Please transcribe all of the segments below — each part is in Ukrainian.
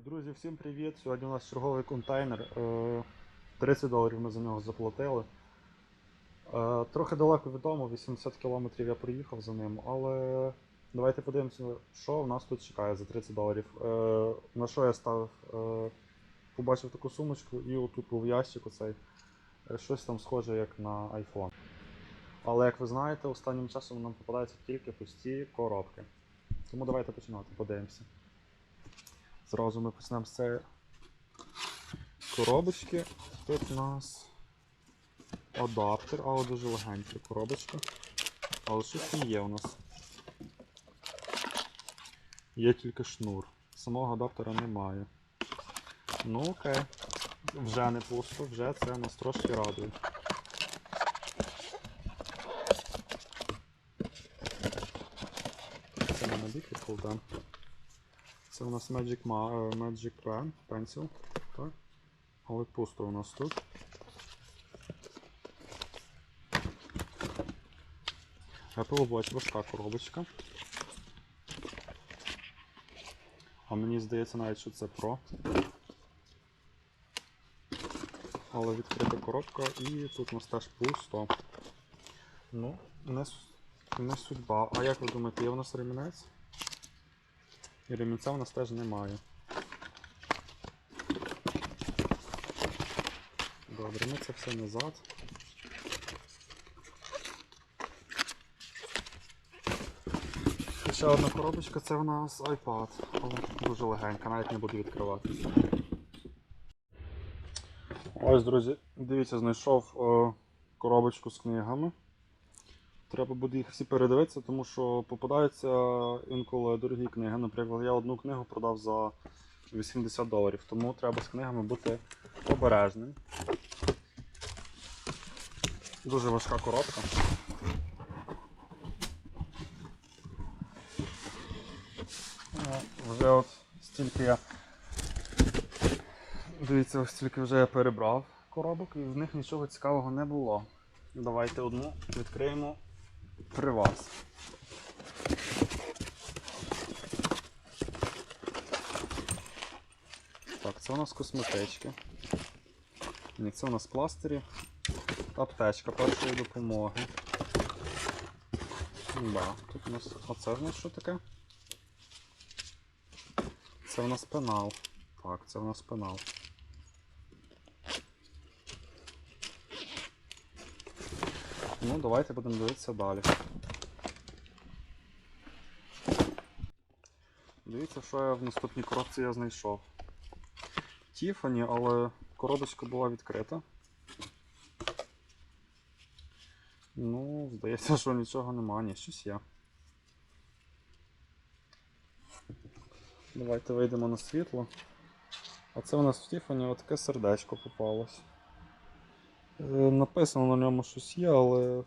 Друзі, всім привіт! Сьогодні у нас черговий контейнер. Е, 30 доларів ми за нього заплатили. Е, Трохи далеко від дому, 80 кілометрів я проїхав за ним, але давайте подивимося, що в нас тут чекає за 30 доларів. Е, На що я ставив? Е, Побачив таку сумочку і отут був ящик оцей. Е, Щось там схоже як на iPhone. Але як ви знаєте, останнім часом нам попадаються тільки пусті коробки. Тому давайте починати, подивимося. Зразу ми почнемо з цієї коробочки. Тут у нас адаптер, але дуже легенька коробочка. Але щось є у нас. Є тільки шнур. Самого адаптера немає. Ну окей. Вже не пусто, вже це нас трошки радує. Це не набік відкладемо. У нас Magic, Ma- е, Magic Pen, Pencil. Так. Але пусто у нас тут. Apple Watch важка коробочка. А мені здається навіть, що це Pro. Але відкрита коробка і тут у нас теж пусто. Ну, не, не судьба. А як ви думаєте, є у нас ремінець? І ремінця у нас теж немає. Добре, ми це все назад. І Ще одна коробочка, це у нас iPad, дуже легенька, навіть не буду відкривати. Ось, друзі, дивіться, знайшов е, коробочку з книгами. Треба буде їх всі передивитися, тому що попадаються інколи дорогі книги. Наприклад, я одну книгу продав за 80 доларів, тому треба з книгами бути обережним. Дуже важка коробка. Е, Вже от стільки я. Дивіться, ось стільки вже я перебрав коробок і в них нічого цікавого не було. Давайте одну відкриємо при вас. Так, це у нас косметички. Ні, це у нас пластирі. Аптечка першої допомоги. Да, тут у нас. Оце в нас що таке? Це у нас пенал. Так, це у нас пенал. Ну, давайте будемо дивитися далі. Дивіться, що я в наступній коробці я знайшов. Тіфані, але коробочка була відкрита. Ну, здається, що нічого нема, ні, щось є. Давайте вийдемо на світло. А це у нас в Тіфані отаке сердечко попалось. Е, Написано на ньому щось є, але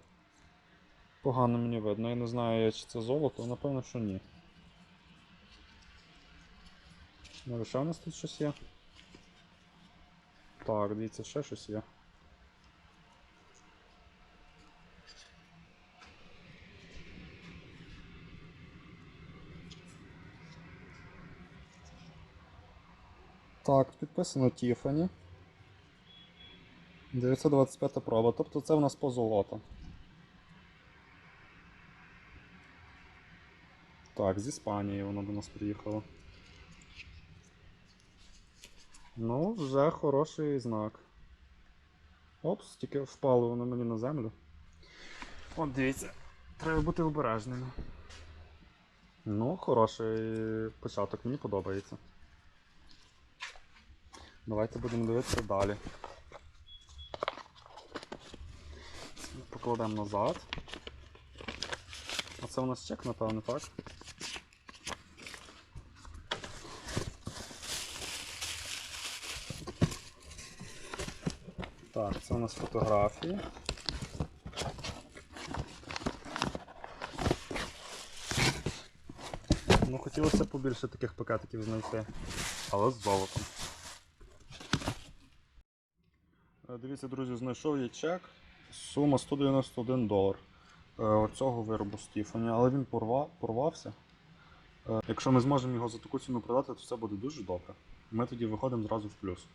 погано мені видно. Я не знаю, чи це золото, напевно, що ні. Може, ще у нас тут щось є? Так, дивіться, ще щось є. Так, підписано Tiffany. 925 проба, тобто це в нас позолота. Так, з Іспанії воно до нас приїхало. Ну, вже хороший знак. Опс, тільки впало воно мені на землю. От дивіться, треба бути обережними. Ну, хороший початок, мені подобається. Давайте будемо дивитися далі. Покладемо назад. А це у нас чек, напевно, так? Так, це у нас фотографії. Ну, хотілося побільше таких пакетиків знайти, але з золотом. Е, Дивіться, друзі, знайшов я чек. Сума 191 долар е, оцього виробу Стіфані, але він порва, порвався. Е, Якщо ми зможемо його за таку ціну продати, то все буде дуже добре. Ми тоді виходимо зразу в плюс.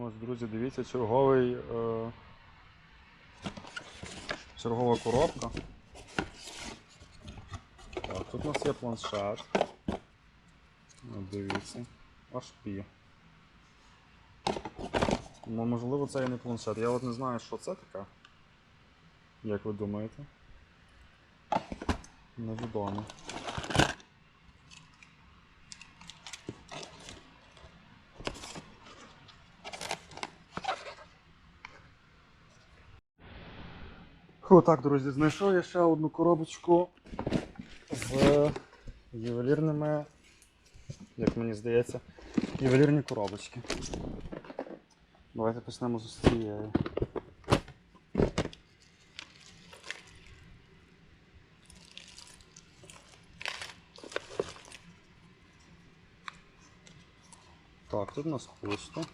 Ось, друзі, дивіться, черговий. Е... Чергова коробка. Так, тут у нас є планшет. Дивіться. HP. Ну, можливо, це і не планшет. Я от не знаю, що це таке. Як ви думаєте? Невідомо. Фу, так, друзі, знайшов я ще одну коробочку з ювелірними, як мені здається, ювелірні коробочки. Давайте почнемо з цієї. Так, тут у нас пусто.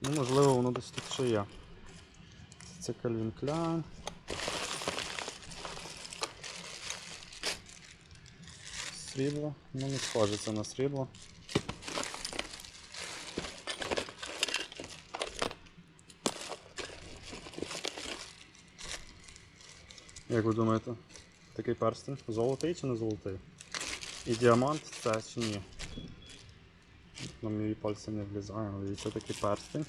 Ну, можливо, воно десь тут ще є. Це Calvin Klein. Срібло. Ну, не схоже це на срібло. Як ви думаєте, такий перстень? Золотий чи не золотий? І діамант це чи ні? На мої пальці не влізає, але це такий перстень.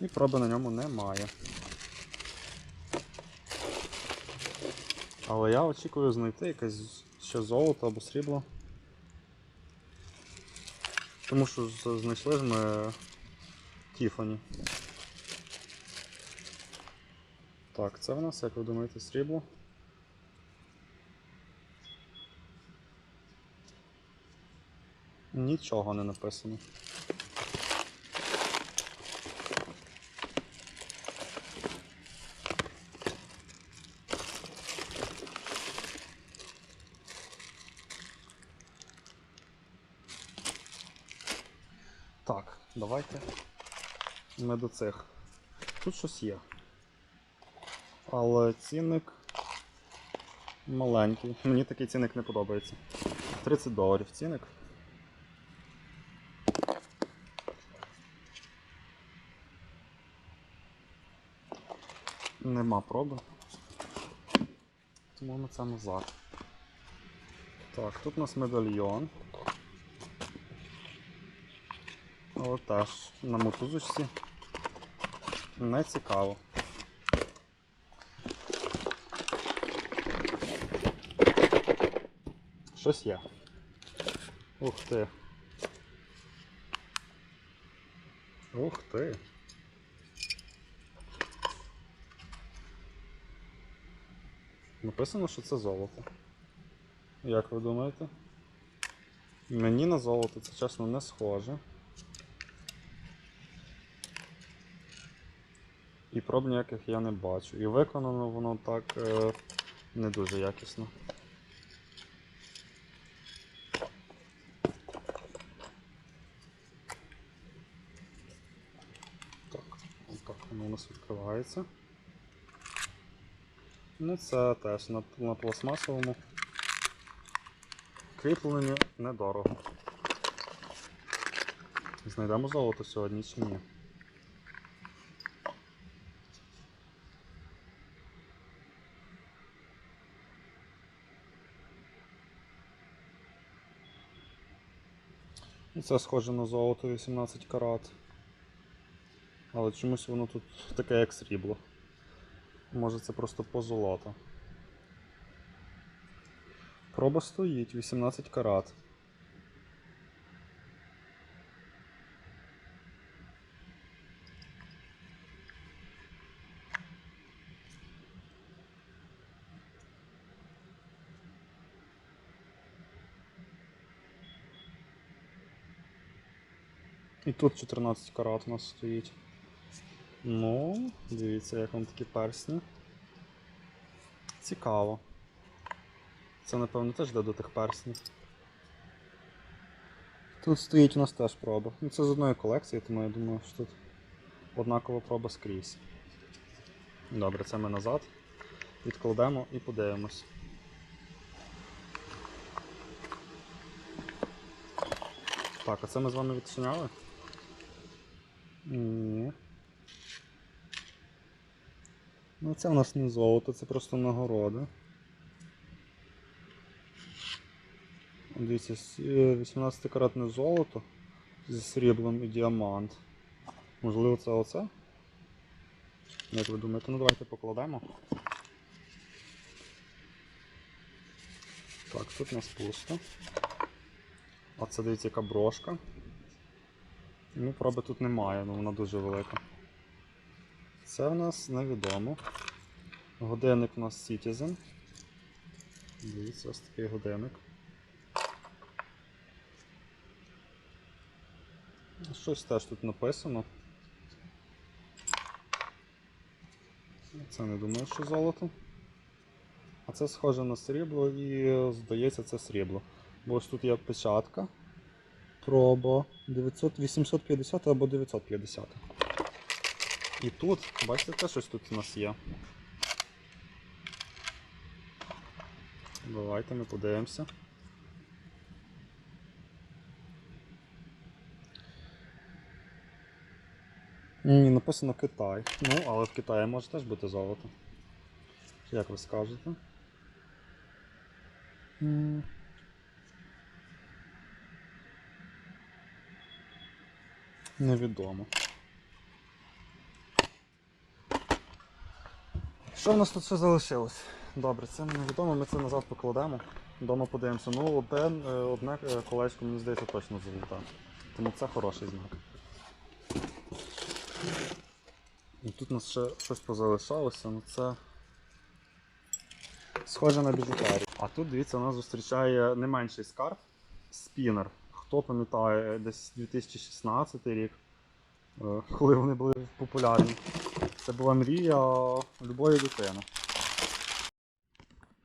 І проби на ньому немає. Але я очікую знайти якесь ще золото або срібло. Тому що знайшли ж ми Тіфані. Так, це в нас, як ви думаєте, срібло? Нічого не написано. Так, давайте ми до цих. Тут щось є. Але цінник маленький. Мені такий цінник не подобається. 30 доларів цінник. Нема проби. Тому ми це назад. Так, тут у нас медальйон. Теж на мотузочці. Не цікаво. Щось є. Ух ти. Ух ти. Написано, що це золото. Як ви думаєте? Мені на золото це чесно не схоже. І проб ніяких я не бачу. І виконано воно так е, не дуже якісно. Так, отак воно у нас відкривається. Ну це теж на, на пластмасовому. Кріпленню недорого. Знайдемо золото сьогодні чи ні? Це схоже на золото 18 карат. Але чомусь воно тут таке як срібло. Може це просто позолота. Проба стоїть 18 карат. І тут 14 карат у нас стоїть. Ну, дивіться, як вам такі персні. Цікаво. Це, напевно, теж йде до тих перснів. Тут стоїть у нас теж проба. Ну, це з одної колекції, тому я думаю, що тут однакова проба скрізь. Добре, це ми назад. Відкладемо і подивимось. Так, а це ми з вами відчиняли? Ні. Ну це у нас не золото, це просто нагорода. Дивіться, 18-каратне золото зі сріблом і діамант. Можливо, це оце? Як ви думаєте, ну давайте покладемо. Так, тут у нас пусто. А це дивіться, яка брошка. Ну, проби тут немає, ну вона дуже велика. Це в нас невідомо. Годинник у нас Citizen. Дивіться, ось такий годинник. Щось теж тут написано. Це не думаю, що золото. А це схоже на срібло і здається це срібло. Бо ось тут є печатка. Проба 900, 850 або 950. І тут, бачите, те щось тут у нас є. Давайте ми подивимося. Ні, написано Китай. Ну, але в Китаї може теж бути золото. Як ви скажете? Невідомо. Що в нас тут ще залишилось? Добре, це невідомо, ми це назад покладемо. Дома подивимося. Ну, одне, е, одне е, колечко, мені здається, точно золота. Тому це хороший знак. І тут у нас ще щось позалишалося, ну це схоже на біжутерію. А тут, дивіться, нас зустрічає не менший скарб спінер. Хто пам'ятає, десь 2016 рік, е, коли вони були популярні. Це була мрія любої дитини.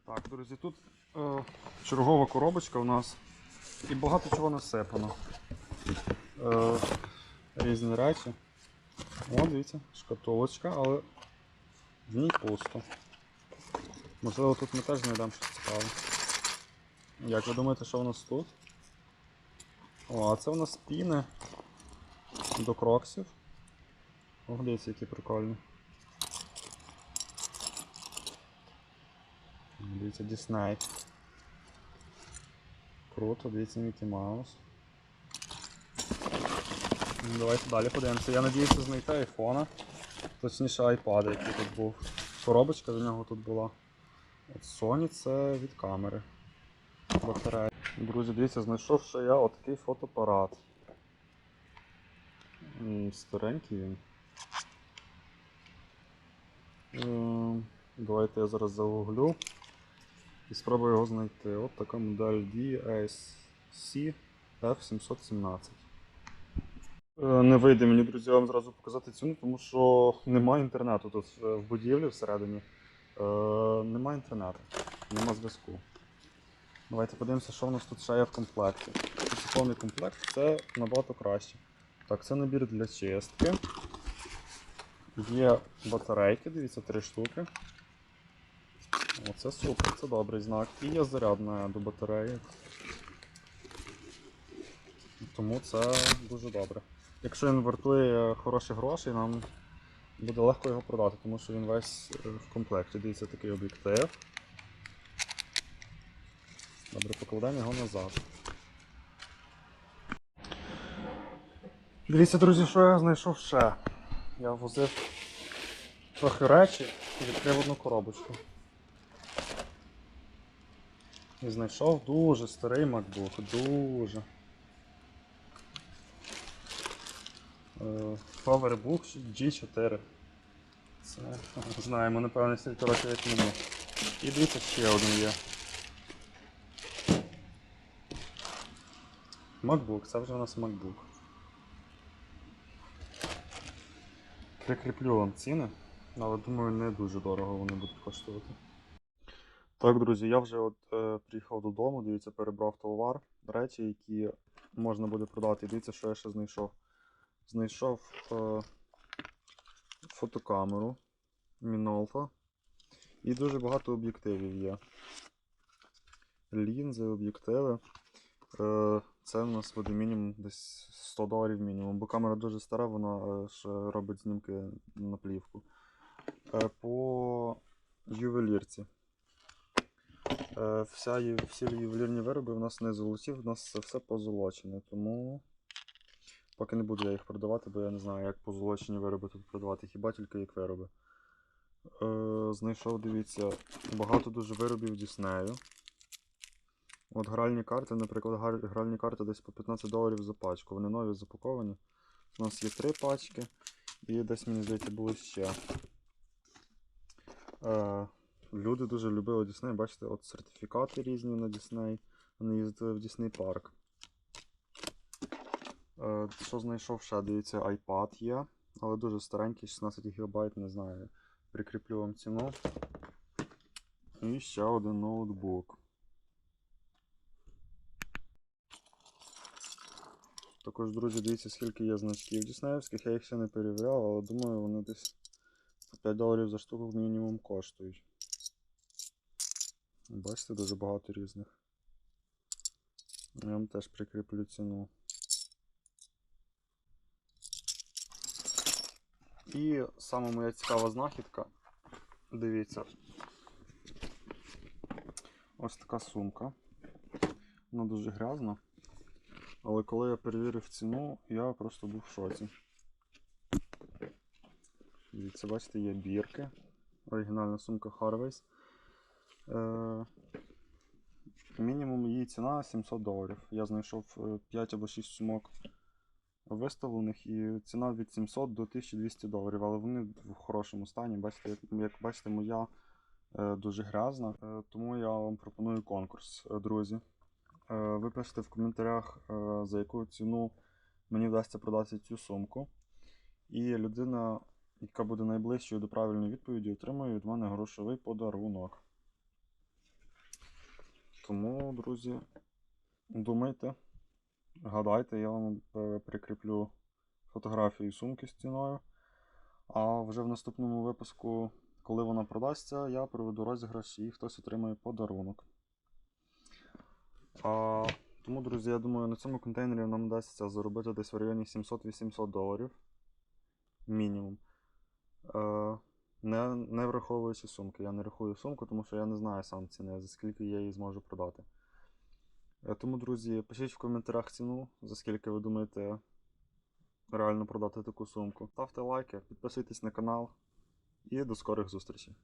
Так, друзі, тут е, чергова коробочка у нас і багато чого насипано. Е, різні речі. О, дивіться, шкатулочка, але в ній пусто. Можливо, тут ми теж знайдемо щось цікаве. Як ви думаєте, що у нас тут? О, а це у нас піни до кроксів. О, дивіться, які прикольні. Дивіться, Дісней. Круто, дивіться, Мікі Маус. Ну, Давайте далі подивимося. Я надіюся знайти айфона. Точніше iPad, який тут був. Коробочка до нього тут була. От Sony це від камери. Батарея. Друзі, дивіться, знайшов ще я отакий фотоапарат. Старенький він. Ем, Давайте я зараз загуглю і спробую його знайти. От така модель DSC F717. Е, Не вийде мені, друзі, вам зразу показати ціну, тому що немає інтернету тут е, в будівлі всередині. Е, Немає інтернету, нема зв'язку. Давайте подивимося, що в нас тут ще є в комплекті. Це повний комплект, це набагато краще. Так, це набір для чистки. Є батарейки, дивіться, три штуки. Оце супер, це добрий знак. І є зарядна до батареї. Тому це дуже добре. Якщо він вартує хороші гроші, нам буде легко його продати, тому що він весь е, в комплекті. Дивіться такий об'єктив. Добре, покладемо його назад. Дивіться, друзі, що я знайшов ще. Я возив трохи речі і відкрив одну коробочку. І знайшов дуже старий MacBook, дуже. Е, PowerBook G4. Це знаємо, напевно, стільки років як мені. І дивіться, ще один є. MacBook, це вже у нас MacBook. Прикріплю вам ціни, але думаю, не дуже дорого вони будуть коштувати. Так, друзі, я вже от, е, приїхав додому, дивіться, перебрав товар, речі, які можна буде продати. Дивіться, що я ще знайшов. Знайшов е, фотокамеру Minolta. І дуже багато об'єктивів є. Лінзи, об'єктиви. Е, Це в нас буде мінімум десь 100 доларів мінімум, бо камера дуже стара, вона е, ще робить знімки на плівку. Е, По ювелірці. Вся, всі ювелірні вироби в нас не золоті, в нас все позолочене, тому поки не буду я їх продавати, бо я не знаю, як позолочені вироби тут продавати, хіба тільки як вироби. Знайшов, дивіться, багато дуже виробів Діснею. От гральні карти, наприклад, гральні карти десь по 15 доларів за пачку. Вони нові запаковані. У нас є три пачки, і десь, мені здається, було ще. Е, люди дуже любили Дісней. Бачите, от сертифікати різні на Дісней. Вони їздили в Дісней парк. Е, що знайшов ще? Дивіться, iPad є, але дуже старенький, 16 ГБ, не знаю. Прикріплю вам ціну. І ще один ноутбук. Також, друзі, дивіться, скільки є значків діснеївських, я їх ще не перевіряв, але думаю, вони десь по 5 доларів за штуку мінімум коштують. Бачите, дуже багато різних. Я вам теж прикріплю ціну. І саме моя цікава знахідка. Дивіться. Ось така сумка. Вона дуже грязна. Але коли я перевірив ціну, я просто був в шоці. Дивіться, бачите, є бірки. Оригінальна сумка Harveys. Е, мінімум її ціна 700 доларів. Я знайшов е, 5 або 6 сумок виставлених і ціна від 700 до 1200 доларів, але вони в хорошому стані. Бачите, як, як бачите, моя е, дуже грязна. Е, тому я вам пропоную конкурс, е, друзі. Е, ви пишете в коментарях, е, за яку ціну мені вдасться продати цю сумку. І людина, яка буде найближчою до правильної відповіді, отримує від мене грошовий подарунок. Тому, друзі, думайте, гадайте, я вам е, прикріплю фотографію сумки з ціною. А вже в наступному випуску, коли вона продасться, я проведу розіграш і хтось отримає подарунок. А, тому, друзі, я думаю, на цьому контейнері нам вдасться заробити десь в районі 700-800 доларів. Мінімум. Е, не, не враховуючи сумки. Я не рахую сумку, тому що я не знаю сам ціни, за скільки я її зможу продати. Е, тому, друзі, пишіть в коментарях ціну, за скільки ви думаєте реально продати таку сумку. Ставте лайки, підписуйтесь на канал і до скорих зустрічей.